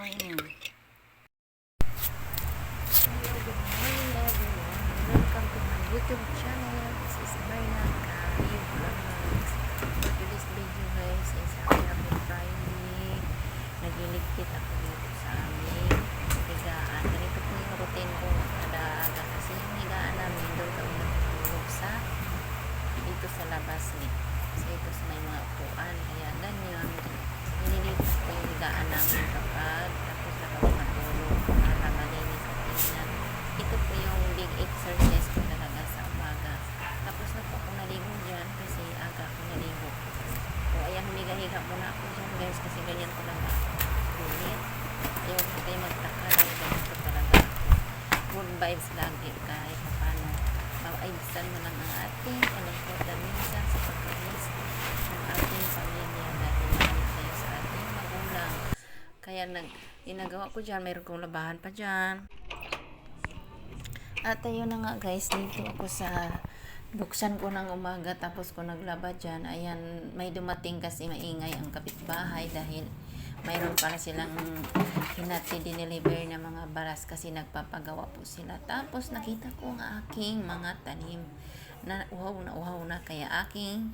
down here. Exercise ko talaga sa umaga. Tapos na po ako naligo dyan kasi aga ako naligo. So ayan, humiga-higa muna ako dyan guys kasi ganyan ko lang ulit. Ayaw na tayo magtaka dahil ganito talaga ako. Good vibes lagi kahit pa paano. Mawaibisan mo lang ang ating kalungkutan minsan sa pagkalis ng ating pamilya dahil mahal tayo sa ating magulang. Kaya nag ginagawa ko dyan, mayroon kong labahan pa dyan. At ayun na nga guys, dito ako sa buksan ko ng umaga tapos ko naglaba dyan. Ayan, may dumating kasi maingay ang kapitbahay dahil mayroon pala silang hinati dineliver na mga baras kasi nagpapagawa po sila. Tapos nakita ko ang aking mga tanim na uhaw na uhaw na kaya aking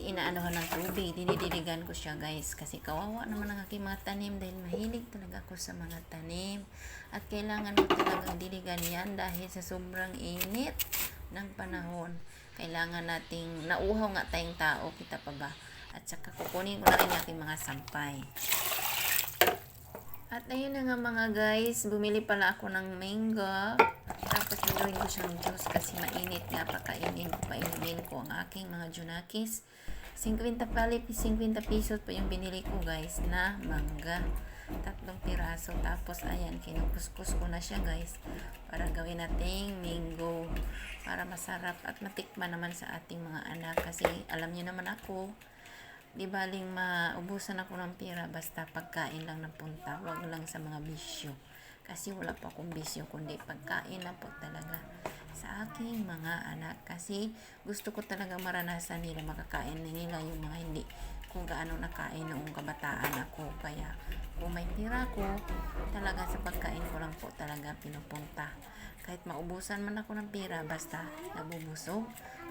inaanohan ng tubig, dinidiligan ko siya guys. Kasi kawawa naman ang aking mga tanim dahil mahilig talaga ako sa mga tanim. At kailangan ko talagang diligan yan dahil sa sobrang init ng panahon. Kailangan nating nauhaw nga tayong tao kita pa ba? At saka kukunin ko na rin aking mga sampay. At ayun na nga mga guys, bumili pala ako ng mango. Tapos gagawin ko siyang juice kasi mainit nga pakainin ko, painin ko ang aking mga junakis. 50 pali, 50 pesos po yung binili ko guys na mangga. Tatlong piraso. Tapos ayan, kinukuskus ko na siya guys para gawin nating mango para masarap at matikman naman sa ating mga anak kasi alam niyo naman ako di baling maubusan ako ng pera basta pagkain lang ng punta wag lang sa mga bisyo kasi wala pa akong bisyo kundi pagkain na po talaga sa aking mga anak. Kasi gusto ko talaga maranasan nila makakain nila yung mga hindi kung gaano nakain noong kabataan ako. Kaya kung may pera ko talaga sa pagkain ko lang po talaga pinupunta. Kahit maubusan man ako ng pera basta nabubusog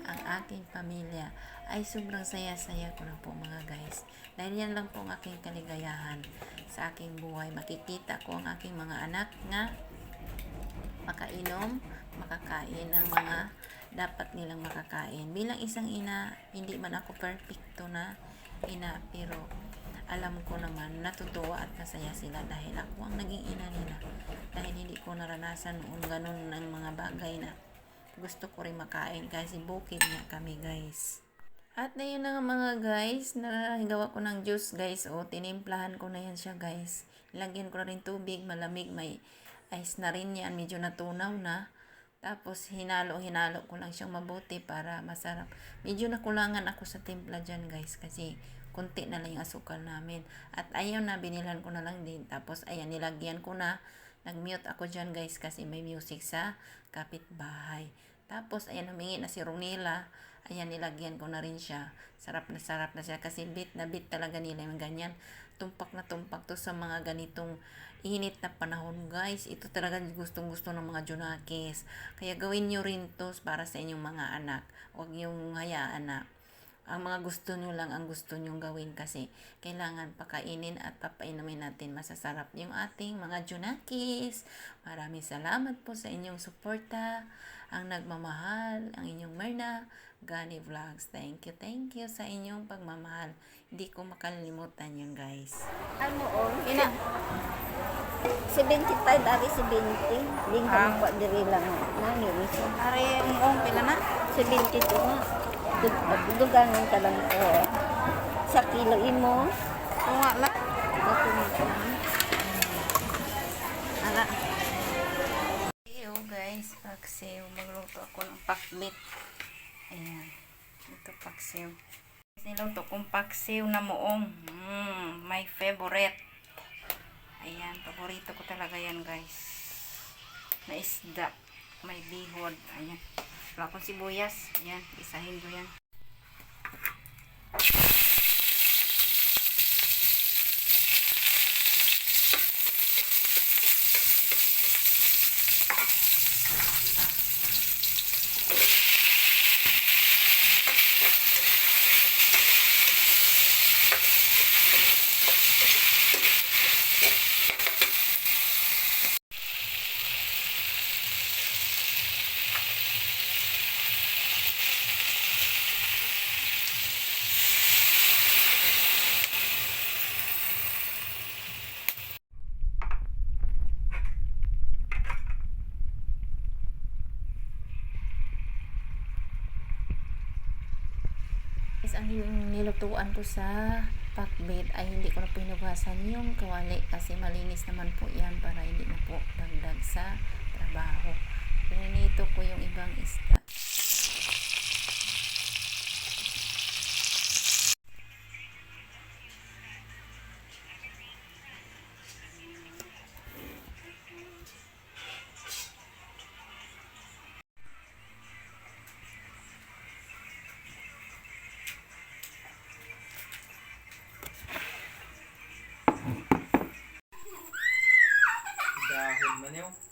ang aking pamilya ay sobrang saya-saya ko na po mga guys. Dahil yan lang po ang aking kaligayahan sa aking buhay. Makikita ko ang aking mga anak nga makainom makakain ng mga dapat nilang makakain. Bilang isang ina hindi man ako perfecto na ina pero alam ko naman natutuwa at masaya sila dahil ako ang naging ina nila. Dahil hindi ko naranasan noon ganun ng mga bagay na gusto ko rin makain kasi bukid nga kami guys. At na yun na nga mga guys nagawa ko ng juice guys. O tinimplahan ko na yan siya guys. Lagyan ko na rin tubig malamig may ice na rin yan. Medyo natunaw na. Tapos hinalo hinalo ko lang siyang mabuti para masarap. Medyo nakulangan ako sa timpla dyan guys kasi konti na lang yung asukal namin. At ayun na binilan ko na lang din. Tapos ayan nilagyan ko na nag-mute ako dyan guys kasi may music sa kapitbahay. Tapos ayan humingi na si Ronila ayan nilagyan ko na rin siya. Sarap na sarap na siya kasi bit na bit talaga nila yung ganyan. Tumpak na tumpak to sa mga ganitong init na panahon guys. Ito talaga gustong gusto ng mga junakis. Kaya gawin nyo rin to para sa inyong mga anak. Huwag yung hayaan na ang mga gusto nyo lang ang gusto nyong gawin kasi kailangan pakainin at papainumin natin masasarap yung ating mga junakis. Maraming salamat po sa inyong suporta, ang nagmamahal, ang inyong Merna, Gani Vlogs. Thank you, thank you sa inyong pagmamahal. Hindi ko makalimutan yun guys. Ano o? Ina. 75 dari 70. Linggo Ah. ah. pa diri lang. Nani. Ari mong pila na? 72 nga. Dugan ng talang ko. Sa kilo imo. Tunga la. Mo ko. Ala. Iyo guys, paksiw. Magluto ako ng pakbit. Ayan. Ito paksiw. Niluto kong paksiw na muong. Mm, my favorite. Ayan, paborito ko talaga yan guys. Na isda. May bihod. Ayan. Wala akong sibuyas. Ayan, isahin ko yan. Ang nilutuan ko sa pakbet ay hindi ko na pinugasan yung kawali kasi malinis naman po yan para hindi na po dagdag sa trabaho. Pinito ko yung ibang isda. Dahil man yun.